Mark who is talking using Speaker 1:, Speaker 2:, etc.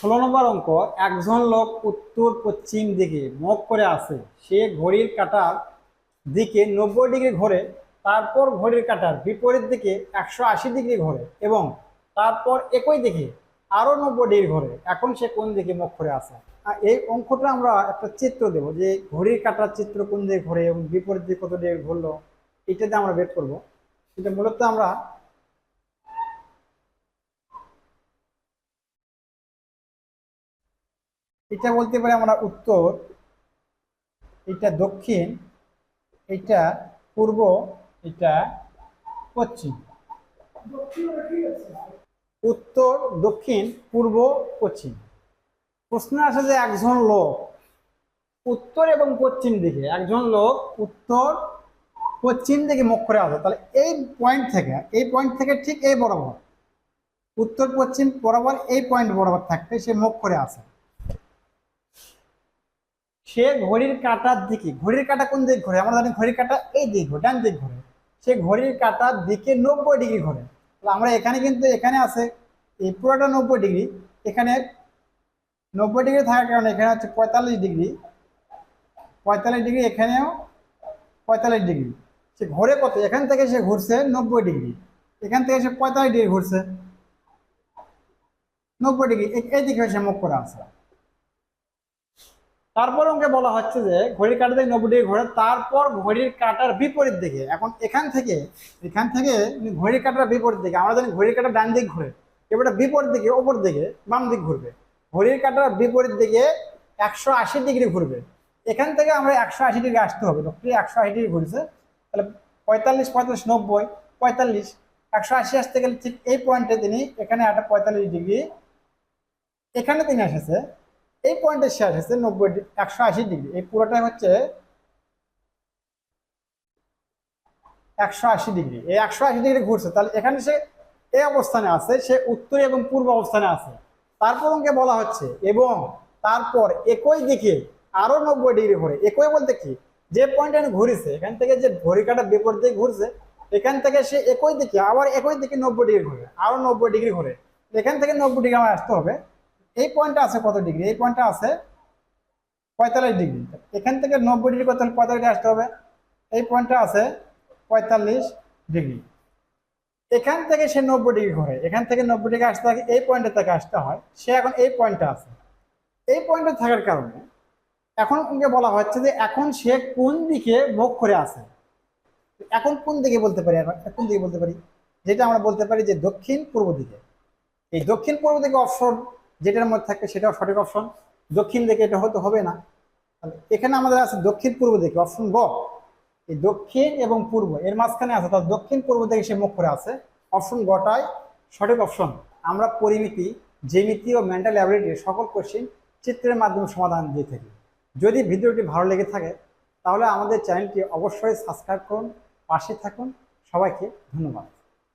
Speaker 1: ষোলো নম্বর অঙ্ক, একজন লোক উত্তর পশ্চিম দিকে মুখ করে আসে। সে ঘড়ির কাঁটার দিকে নব্বই ডিগ্রি ঘোরে, তারপর ঘড়ির কাঁটার বিপরীত দিকে একশো আশি ডিগ্রি ঘোরে এবং তারপর একই দিকে আরও নব্বই ডিগ্রি ঘোরে। এখন সে কোন দিকে মুখ করে আসে? আর এই অঙ্কটা আমরা একটা চিত্র দেব যে ঘড়ির কাঁটার চিত্র কোন দিকে ঘোরে এবং বিপরীত দিকে কত ডিগ্রি ঘুরলো এটাতে আমরা বের করব। এটা মূলত আমরা এটা বলতে পারি আমরা উত্তর, এটা দক্ষিণ, এটা পূর্ব, এটা পশ্চিম। উত্তর, দক্ষিণ, পূর্ব, পশ্চিম। প্রশ্ন আসে যে একজন লোক উত্তর এবং পশ্চিম দিকে, একজন লোক উত্তর, পশ্চিম দিকে মুখ করে আসে, তাহলে এই পয়েন্ট থেকে, এই পয়েন্ট থেকে ঠিক এই বরাবর, উত্তর, পশ্চিম বরাবর এই পয়েন্ট বরাবর থাকতে সে মুখ করে আসে। সে ঘড়ির কাঁটার দিকে, ঘড়ির কাটা কোন দিক ঘোরে? আমরা জানি ঘড়ির কাটা এই দিক ঘোরে, ডান দিক ঘোরে। সে ঘড়ির কাটার দিকে নব্বই ডিগ্রি ঘোরে। আমরা এখানে কিন্তু এখানে আছে, এই পুরোটা নব্বই ডিগ্রি। এখানে নব্বই ডিগ্রি থাকার কারণে এখানে হচ্ছে পঁয়তাল্লিশ ডিগ্রি। পঁয়তাল্লিশ ডিগ্রি এখানেও পঁয়তাল্লিশ ডিগ্রি। সে ঘোরে কত? এখান থেকে সে ঘুরছে নব্বই ডিগ্রি। এখান থেকে সে পঁয়তাল্লিশ ডিগ্রি ঘুরছে। নব্বই ডিগ্রি এই দিকে সে মুখ করে আসে তারপর ওকে বলা হচ্ছে যে, ঘড়ির কাঁটা থেকে নব্বই ডিগ্রি ঘোরে তারপর ঘড়ির কাঁটার বিপরীত দিকে। এখন এখান থেকে এখান থেকে ঘড়ির কাঁটার বিপরীত দিকে, আমরা জানি ঘড়ির কাঁটা ডান দিক ঘুরে, এবারে বিপরীত দিকে, ওপর দিকে, বাম দিক ঘুরবে। ঘড়ির কাঁটার বিপরীত দিকে একশো আশি ডিগ্রি ঘুরবে। এখান থেকে আমরা একশো আশি ডিগ্রি আসতে হবে লোকটি একশো আশি ডিগ্রি ঘুরছে। তাহলে পঁয়তাল্লিশ পঁয়তাল্লিশ, নব্বই, পঁয়তাল্লিশ, একশো আশি আসতে গেলে ঠিক এই পয়েন্টে তিনি এখানে একটা পঁয়তাল্লিশ ডিগ্রি, এখানে তিনি এসেছে। এই পয়েন্টে সে হচ্ছে নব্বই একশো আশি ডিগ্রি এই পুরোটাই হচ্ছে একশো আশি ডিগ্রি এই একশো আশি ডিগ্রি ঘুরছে। তাহলে এখানে সে এই অবস্থানে আছে, সে উত্তর এবং পূর্ব অবস্থানে আছে। তারপর ওকে বলা হচ্ছে, এবং তারপর একই দিকে আরও নব্বই ডিগ্রি ঘুরে। একই বলতে কি? যে পয়েন্ট ঘুরেছে, এখান থেকে যে ঘড়ি কাটা বিপরীত দিকে ঘুরছে, এখান থেকে সে একই দিকে, আবার একই দিকে নব্বই ডিগ্রি ঘুরে। আরও নব্বই ডিগ্রি ঘুরে। এখান থেকে নব্বই ডিগ্রি আমার আসতে হবে। এই পয়েন্টটা আছে কত ডিগ্রি? এই পয়েন্টটা আছে পঁয়তাল্লিশ ডিগ্রি। এখান থেকে নব্বই ডিগ্রি করতে হলে পঁয়তাল্লিশ আসতে হবে? এই পয়েন্টটা আছে পঁয়তাল্লিশ ডিগ্রি। এখান থেকে সে নব্বই ডিগ্রি ঘরে। এখান থেকে নব্বই ডিগ্রি আসতে থাকে, এই পয়েন্টে থেকে আসতে হয়। সে এখন এই পয়েন্টে আছে। এই পয়েন্টে থাকার কারণে এখন ওকে বলা হচ্ছে যে এখন সে কোন দিকে মুখ করে আছে? এখন কোন দিকে বলতে পারি? কোন দিকে বলতে পারি? যেটা আমরা বলতে পারি যে দক্ষিণ পূর্ব দিকে। এই দক্ষিণ পূর্ব দিকে অপশন যেটার মধ্যে থাকবে সেটাও সঠিক অপশন দক্ষিণ দিকে এটা হতে হবে না। এখানে আমাদের আছে দক্ষিণ পূর্ব দিকে অপশন গ। এই দক্ষিণ এবং পূর্ব, এর মাঝখানে আছে তার দক্ষিণ পূর্ব দিকে সে মুখ করে আছে। অপশন গটাই সঠিক অপশন আমরা পরিমিতি জেমিতি ও মেন্টাল অ্যাবিলিটির সকল কোশ্চিন চিত্রের মাধ্যমে সমাধান দিয়ে থাকি। যদি ভিডিওটি ভালো লেগে থাকে, তাহলে আমাদের চ্যানেলটি অবশ্যই সাবস্ক্রাইব করুন, পাশে থাকুন। সবাইকে ধন্যবাদ।